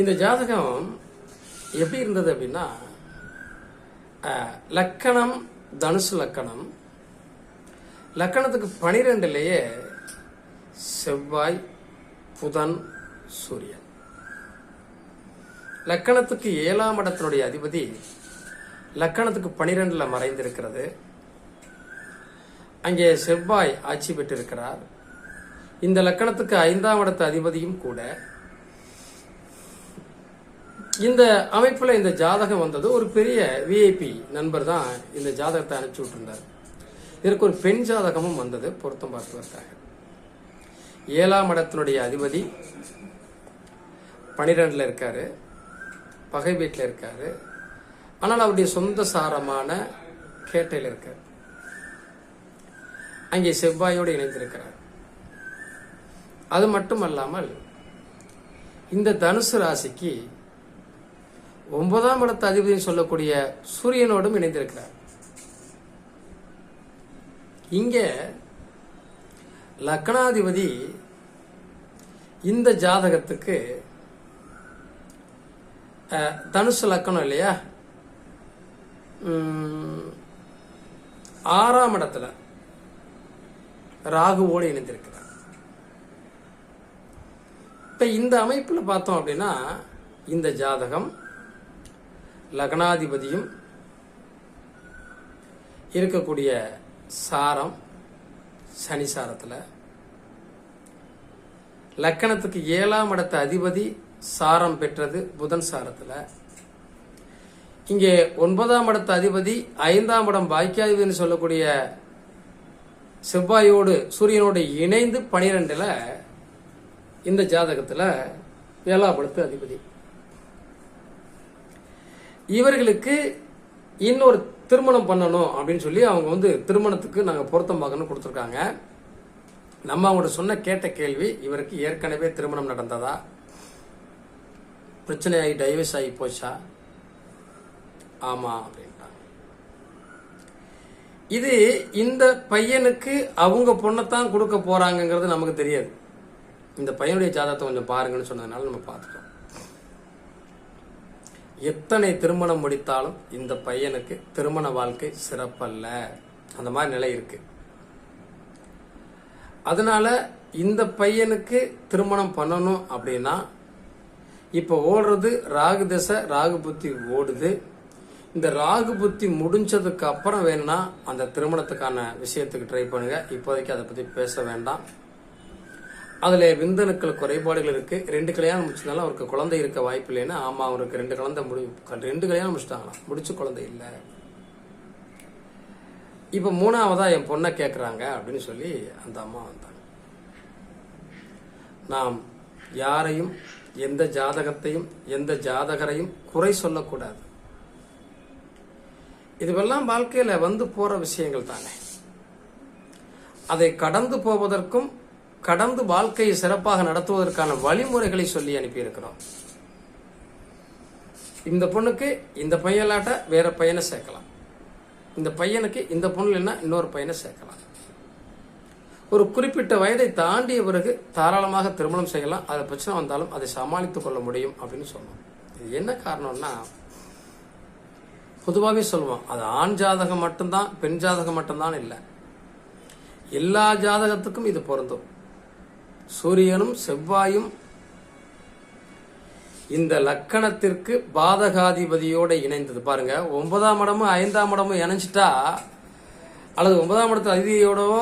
இந்த ஜாதகம் எப்படி இருந்தது அப்படின்னா லக்கணம் தனுசு லக்கணம். லக்கணத்துக்கு பனிரெண்டுலேயே செவ்வாய் புதன் சூரியன். லக்கணத்துக்கு ஏழாம் இடத்தினுடைய அதிபதி லக்கணத்துக்கு பனிரெண்டில் மறைந்திருக்கிறது. அங்கே செவ்வாய் ஆட்சி பெற்றிருக்கிறார். இந்த லக்கணத்துக்கு ஐந்தாம் இடத்து அதிபதியும் கூட இந்த அமைப்புல இந்த ஜாதகம் வந்தது. ஒரு பெரிய விஐபி நண்பர் தான் இந்த ஜாதகத்தை அனுப்பிச்சு விட்டுருந்தார். இதற்கு ஒரு பெண் ஜாதகமும் வந்தது. பொருத்தம் பார்ப்பதற்காக. ஏழாம் இடத்தினுடைய அதிபதி பனிரெண்டுல இருக்காரு. பகை வீட்டில் இருக்காரு. ஆனால் அவருடைய சொந்த சாரமான கேட்டையில் இருக்கார். அங்கே செவ்வாயோடு இணைந்திருக்கிறார். அது மட்டுமல்லாமல் இந்த தனுசு ராசிக்கு ஒன்பதாம் இடத்து அதிபதினு சொல்லக்கூடிய சூரியனோடும் இணைந்திருக்கிறார். இங்க லக்னாதிபதி இந்த ஜாதகத்துக்கு தனுசு லக்கணம் இல்லையா? ஆறாம் இடத்துல ராகுவோடு இணைந்திருக்கிறார். இப்ப இந்த அமைப்பில் பார்த்தோம் அப்படின்னா இந்த ஜாதகம் லக்னாதிபதியும் இருக்கக்கூடிய சாரம் சனி சாரத்தில். லக்கணத்துக்கு ஏழாம் இடத்த அதிபதி சாரம் பெற்றது புதன் சாரத்தில். இங்கே ஒன்பதாம் இடத்த அதிபதி ஐந்தாம் இடம் பாக்கியாதிபதினு சொல்லக்கூடிய செவ்வாயோடு சூரியனோடு இணைந்து பனிரெண்டில் இந்த ஜாதகத்தில் ஏழாம் இடத்து அதிபதி. இவர்களுக்கு இன்னொரு திருமணம் பண்ணணும் அப்படின்னு சொல்லி அவங்க வந்து திருமணத்துக்கு நாங்கள் பொருத்தம் பார்க்கணும் கொடுத்துருக்காங்க. நம்ம அவங்கள்ட்ட சொன்ன கேட்ட கேள்வி இவருக்கு ஏற்கனவே திருமணம் நடந்ததா? பிரச்சனையாகி டைவர்ஸ் ஆகி போச்சா? ஆமா அப்படின்ட்டாங்க. இது இந்த பையனுக்கு அவங்க பொண்ணைத்தான் கொடுக்க போகிறாங்கங்கிறது நமக்கு தெரியாது. இந்த பையனுடைய ஜாதகத்தை கொஞ்சம் பாருங்கன்னு சொன்னதுனால நம்ம பார்த்துட்டோம். எத்தனை திருமணம் முடித்தாலும் இந்த பையனுக்கு திருமண வாழ்க்கை சிறப்பல்ல. அந்த மாதிரி நிலை இருக்கு. அதனால இந்த பையனுக்கு திருமணம் பண்ணணும் அப்படின்னா இப்போ ஓடுறது ராகு திசை ராகு புத்தி ஓடுது. இந்த ராகு புத்தி முடிஞ்சதுக்கு அப்புறம் வேணும்னா அந்த திருமணத்துக்கான விஷயத்துக்கு ட்ரை பண்ணுங்க. இப்போதைக்கு அதை பத்தி பேச வேண்டாம். அதில் விந்தணுக்கள் குறைபாடுகள் இருக்குது ரெண்டு கல்யாணம் முடிச்சதுனால அவருக்கு குழந்தை இருக்க வாய்ப்பு இல்லைன்னா ஆமாம் அவருக்கு ரெண்டு குழந்தை முடி ரெண்டு கல்யாணம் முடிச்சிட்டாங்களாம். முடிச்சு குழந்தை இல்லை. இப்போ மூணாவதாக என் பொண்ணை கேட்குறாங்க அப்படின்னு சொல்லி அந்த அம்மா வந்தாங்க. நாம் யாரையும் எந்த ஜாதகத்தையும் எந்த ஜாதகரையும் குறை சொல்லக்கூடாது. இதுவெல்லாம் வாழ்க்கையில் வந்து போகிற விஷயங்கள் தானே. அதை கடந்து போவதற்கும் கடந்து வாழ்க்கையை சிறப்பாக நடத்துவதற்கான வழிமுறைகளை சொல்லி அனுப்பியிருக்கிறோம். இந்த பொண்ணுக்கு இந்த பையலாட்ட வேற பையனை சேர்க்கலாம். இந்த பையனுக்கு இந்த பொண்ணு இல்லைன்னா இன்னொரு பையனை சேர்க்கலாம். ஒரு குறிப்பிட்ட வயதை தாண்டிய பிறகு தாராளமாக திருமணம் செய்யலாம். அதை பிரச்சனை வந்தாலும் அதை சமாளித்துக் கொள்ள முடியும் அப்படின்னு சொல்லுவோம் இது என்ன காரணம்னா பொதுவாகவே சொல்லுவோம் அது ஆண் ஜாதகம் மட்டும்தான் பெண் ஜாதகம் மட்டும்தான் இல்லை. எல்லா ஜாதகத்துக்கும் இது பொருந்தும். சூரியனும் செவ்வாயும் இந்த லக்கணத்திற்கு பாதகாதிபதியோட இணைந்தது. பாருங்க ஒன்பதாம் இடமும் ஐந்தாம் இடமும் இணைஞ்சிட்டா அல்லது ஒன்பதாம் இடத்து அதிபதியோடவோ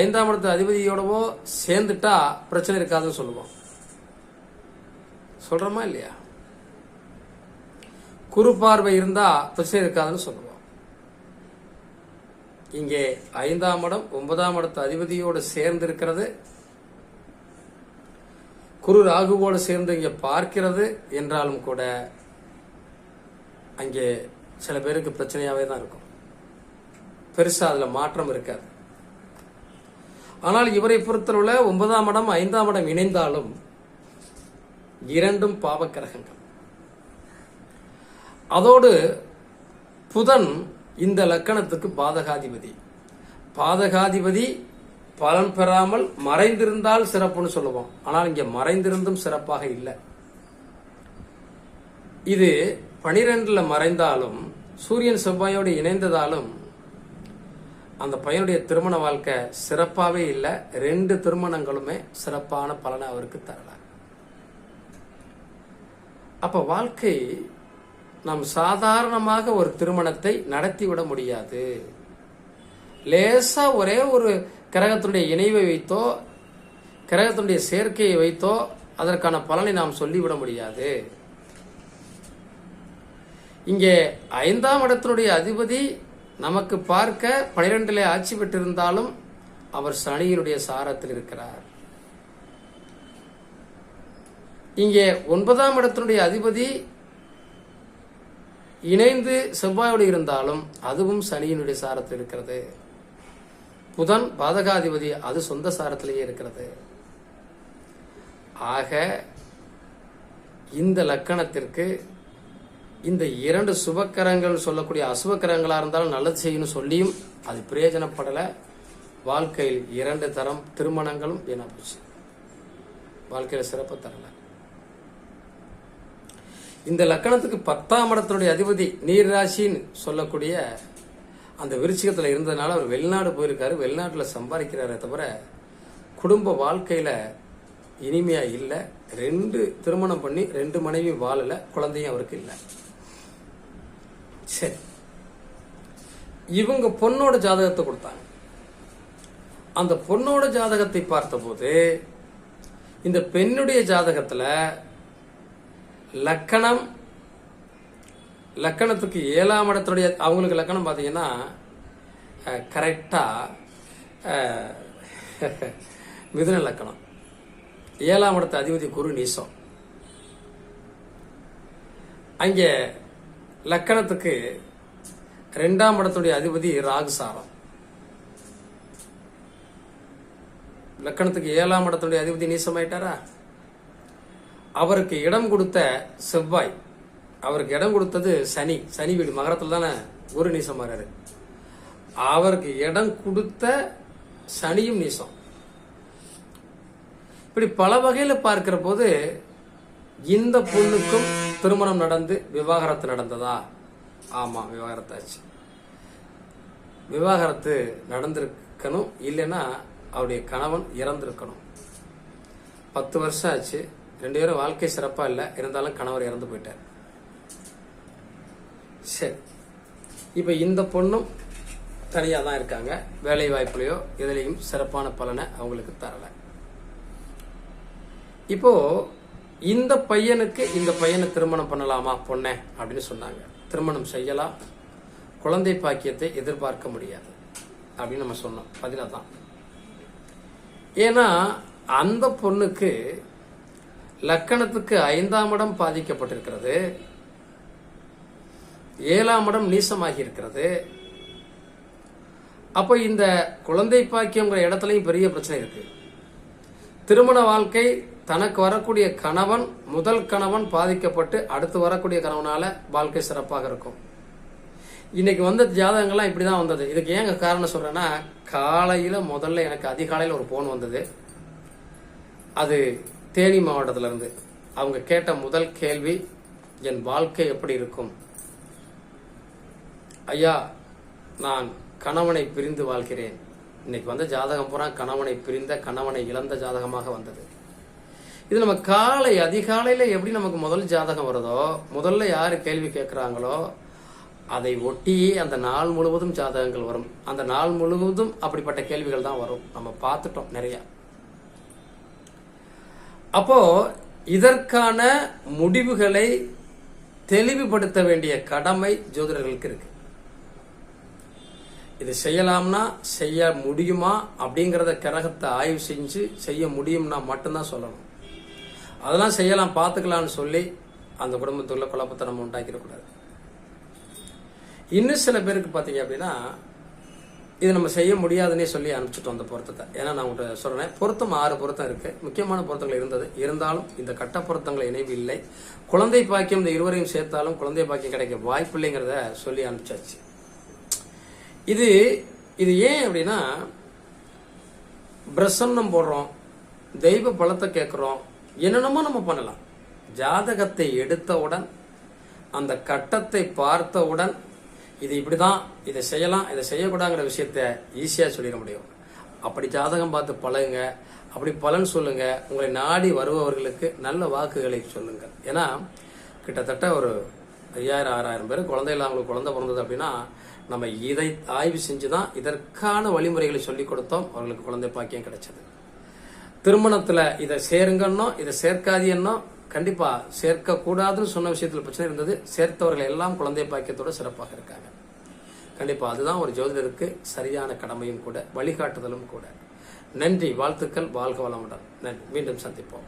ஐந்தாம் இடத்து அதிபதியோடவோ சேர்ந்துட்டா பிரச்சனை இருக்காதுன்னு சொல்லுவோம். சொல்றோமா இல்லையா? குறு பார்வை இருந்தா பிரச்சனை இருக்காதுன்னு சொல்லுவோம். இங்கே ஐந்தாம் இடம் ஒன்பதாம் இடத்து அதிபதியோடு சேர்ந்து இருக்கிறது குரு ராகுவோடு சேர்ந்து இங்கே பார்க்கிறது என்றாலும் கூட அங்கே சில பேருக்கு பிரச்சனையாகவே தான் இருக்கும். பெருசாக அதில் மாற்றம் இருக்காது. ஆனால் இவரை பொறுத்தளவுல ஒன்பதாம் இடம் ஐந்தாம் இடம் இணைந்தாலும் இரண்டும் பாவக்கிரகங்கள். அதோடு புதன் இந்த லக்கணத்துக்கு பாதகாதிபதி. பாதகாதிபதி பலன் பெறாமல் மறைந்திருந்தால் சிறப்புன்னு சொல்லுவோம். ஆனால் இங்க மறைந்திருந்தும் சிறப்பாக இல்லை. இது பனிரெண்டுல மறைந்தாலும் சூரியன் செவ்வாயோடு இணைந்ததாலும் அந்த பையனுடைய திருமண வாழ்க்கை சிறப்பாவே இல்லை. ரெண்டு திருமணங்களுமே சிறப்பான பலனை அவருக்கு தரல அப்ப வாழ்க்கை நாம் சாதாரணமாக ஒரு திருமணத்தை நடத்தி விட முடியாது. லேசா ஒரே ஒரு கிரகத்தினுடைய இணைவை வைத்தோ கிரகத்தினுடைய சேர்க்கையை வைத்தோ அதற்கான பலனை நாம் சொல்லிவிட முடியாது. இங்கே ஐந்தாம் இடத்தினுடைய அதிபதி நமக்கு பார்க்க பனிரெண்டிலே ஆட்சி பெற்றிருந்தாலும் அவர் சனியினுடைய சாரத்தில் இருக்கிறார். இங்கே ஒன்பதாம் இடத்தினுடைய அதிபதி இணைந்து செவ்வாயோடு இருந்தாலும் அதுவும் சனியினுடைய சாரத்தில் இருக்கிறது. புதன் பாதகாதிபதி அது சொந்த சாரத்திலேயே இருக்கிறது. ஆக இந்த லக்கணத்திற்கு இந்த இரண்டு சுபக்கரங்கள் சொல்லக்கூடிய அசுபக்கரங்களாக இருந்தாலும் நல்லது செய்யணும் சொல்லியும் அது பிரயோஜனப்படலை. வாழ்க்கையில் இரண்டு தரம் திருமணங்களும் வீணா போச்சு. வாழ்க்கையில் சிறப்பு தரல. இந்த லக்கணத்துக்கு பத்தாம் இடத்தினுடைய அதிபதி நீர் ராசின்னு சொல்லக்கூடிய அந்த விருச்சிகத்தில் இருந்ததுனால அவர் வெளிநாடு போயிருக்காரு. வெளிநாட்டில் சம்பாதிக்கிறாரே தவிர குடும்ப வாழ்க்கையில் இனிமையாக இல்லை. ரெண்டு திருமணம் பண்ணி ரெண்டு மனைவி வாழலை. குழந்தையும் அவருக்கு இல்லை. சரி. இவங்க பொண்ணோட ஜாதகத்தை கொடுத்தாங்க. அந்த பொண்ணோட ஜாதகத்தை பார்த்தபோது இந்த பெண்ணுடைய ஜாதகத்தில் லக்கணம் லக்கணத்துக்கு ஏழாம் இடத்துடைய அவங்களுக்கு லக்கணம் பார்த்தீங்கன்னா கரெக்டாக மிதுன லக்கணம். ஏழாம் இடத்து அதிபதி குரு நீசம். அங்கே லக்கணத்துக்கு ரெண்டாம் இடத்துடைய அதிபதி ராகுசாரம் லக்கணத்துக்கு ஏழாம் இடத்துடைய அதிபதி நீசமாயிட்டாரா? அவருக்கு இடம் கொடுத்த செவ்வாய். அவருக்கு இடம் கொடுத்தது சனி. சனி வீடு மகரத்தில் தானே குரு நீசம் வர்றாரு அவருக்கு இடம் கொடுத்த சனியும் நீசம். இப்படி பல வகையில் பார்க்கிற போது இந்த பொண்ணுக்கும் திருமணம் நடந்து விவாகரத்து நடந்ததா? ஆமாம் விவாகரத்தாச்சு விவாகரத்து நடந்திருக்கணும் இல்லைன்னா அவருடைய கணவன் இறந்திருக்கணும். பத்து வருஷம் ஆச்சு. ரெண்டு பேரும் வாழ்க்கை சிறப்பாக இல்லை இருந்தாலும் கணவர் இறந்து போயிட்டார். சரி. இப்போ இந்த பொண்ணும் தனியாக தான் இருக்காங்க. வேலை வாய்ப்புலையோ எதுலேயும் சிறப்பான பலனை அவங்களுக்கு தரல. இப்போ இந்த பையனுக்கு இந்த பையனை திருமணம் பண்ணலாமா பொண்ணே அப்படின்னு சொன்னாங்க. திருமணம் செய்யலாம். குழந்தை பாக்கியத்தை எதிர்பார்க்க முடியாது அப்படின்னு நம்ம சொன்னோம். பதில தான். ஏன்னா அந்த பொண்ணுக்கு லக்கணத்துக்கு ஐந்தாம் இடம் பாதிக்கப்பட்டிருக்கிறது. ஏழாம் இடம் நீசமாகி இருக்கிறது அப்போ இந்த குழந்தை பாக்கியங்கிற இடத்துலையும் பெரிய பிரச்சனை இருக்கு. திருமண வாழ்க்கை தனக்கு வரக்கூடிய கணவன் முதல் கணவன் பாதிக்கப்பட்டு அடுத்து வரக்கூடிய கணவனால வாழ்க்கை சிறப்பாக இருக்கும். இன்னைக்கு வந்த ஜாதகங்கள்லாம் இப்படிதான் வந்தது. இதுக்கு ஏங்க காரணம் சொல்றேன்னா காலையில முதல்ல எனக்கு அதிகாலையில் ஒரு போன் வந்தது. அது தேனி மாவட்டத்திலிருந்து. அவங்க கேட்ட முதல் கேள்வி என் வாழ்க்கை எப்படி இருக்கும்? ஐயா நான் கணவனை பிரிந்து வாழ்கிறேன். இன்னைக்கு வந்த ஜாதகம் பூரா கணவனை பிரிந்த கணவனை இழந்த ஜாதகமாக வந்தது. இது நம்ம காலை அதிகாலையில் எப்படி நமக்கு முதல் ஜாதகம் வருதோ முதல்ல யார் கேள்வி கேட்குறாங்களோ அதை ஒட்டியே அந்த நாள் முழுவதும் ஜாதகங்கள் வரும். அந்த நாள் முழுவதும் அப்படிப்பட்ட கேள்விகள் தான் வரும். நம்ம பார்த்துட்டோம் நிறையா. அப்போ இதற்கான முடிவுகளை தெளிவுபடுத்த வேண்டிய கடமை ஜோதிடர்களுக்கு இருக்கு. இது செய்யலாம்னா செய்ய முடியுமா அப்படிங்கிறத கிரகத்தை ஆய்வு செஞ்சு செய்ய முடியும்னா மட்டும்தான் சொல்லணும். அதெல்லாம் செய்யலாம் பார்த்துக்கலாம்னு சொல்லி அந்த குடும்பத்துக்குள்ள குழப்பத்தை நம்ம உண்டாக்கிடக்கூடாது. இன்னும் சில பேருக்கு பார்த்தீங்க அப்படின்னா இது நம்ம செய்ய முடியாதுன்னே சொல்லி அனுப்பிச்சிட்டோம் அந்த பொருத்தத்தை. ஏன்னா நான் உங்கள்கிட்ட சொல்கிறேன் பொருத்தம் ஆறு பொருத்தம் இருக்குது முக்கியமான பொருத்தங்கள் இருந்தது. இருந்தாலும் இந்த கட்ட பொருத்தங்கள் இணைவு இல்லை. குழந்தை பாக்கியம் இந்த இருவரையும் சேர்த்தாலும் குழந்தை பாக்கியம் கிடைக்க வாய்ப்பு இல்லைங்கிறத சொல்லி அனுப்பிச்சாச்சு. இது இது ஏன் அப்படின்னா பிரசன்னம் போடுறோம் தெய்வ பலத்தை கேட்குறோம் என்னென்னமோ நம்ம பண்ணலாம். ஜாதகத்தை எடுத்தவுடன் அந்த கட்டத்தை பார்த்தவுடன் இது இப்படி தான் இதை செய்யலாம் இதை செய்யக்கூடாங்கிற விஷயத்த ஈஸியாக சொல்லிட முடியும். அப்படி ஜாதகம் பார்த்து பழகுங்க அப்படி பலன் சொல்லுங்க உங்களை நாடி வருபவர்களுக்கு நல்ல வாக்குகளை சொல்லுங்கள் ஏன்னா கிட்டத்தட்ட ஒரு ஐயாயிரம் ஆறாயிரம் பேர் குழந்தை இல்லாமங்களுக்கு குழந்தை பிறந்தது அப்படின்னா நம்ம இதை ஆய்வு செஞ்சு தான் இதற்கான வழிமுறைகளை சொல்லிக் கொடுத்தோம். அவர்களுக்கு குழந்தை பாக்கியம் கிடைச்சது. திருமணத்தில் இதை சேருங்கன்னோ இதை சேர்க்காதீன்னோ கண்டிப்பாக சேர்க்கக்கூடாதுன்னு சொன்ன விஷயத்தில் பிரச்சனை இருந்தது. சேர்த்தவர்கள் எல்லாம் குழந்தை பாக்கியத்தோட சிறப்பாக இருக்காங்க. கண்டிப்பாக அதுதான் ஒரு ஜோதிடருக்கு சரியான கடமையும் கூட வழிகாட்டுதலும் கூட. நன்றி வாழ்த்துக்கள் வாழ்க வளமுடன். நன்றி. மீண்டும் சந்திப்போம்.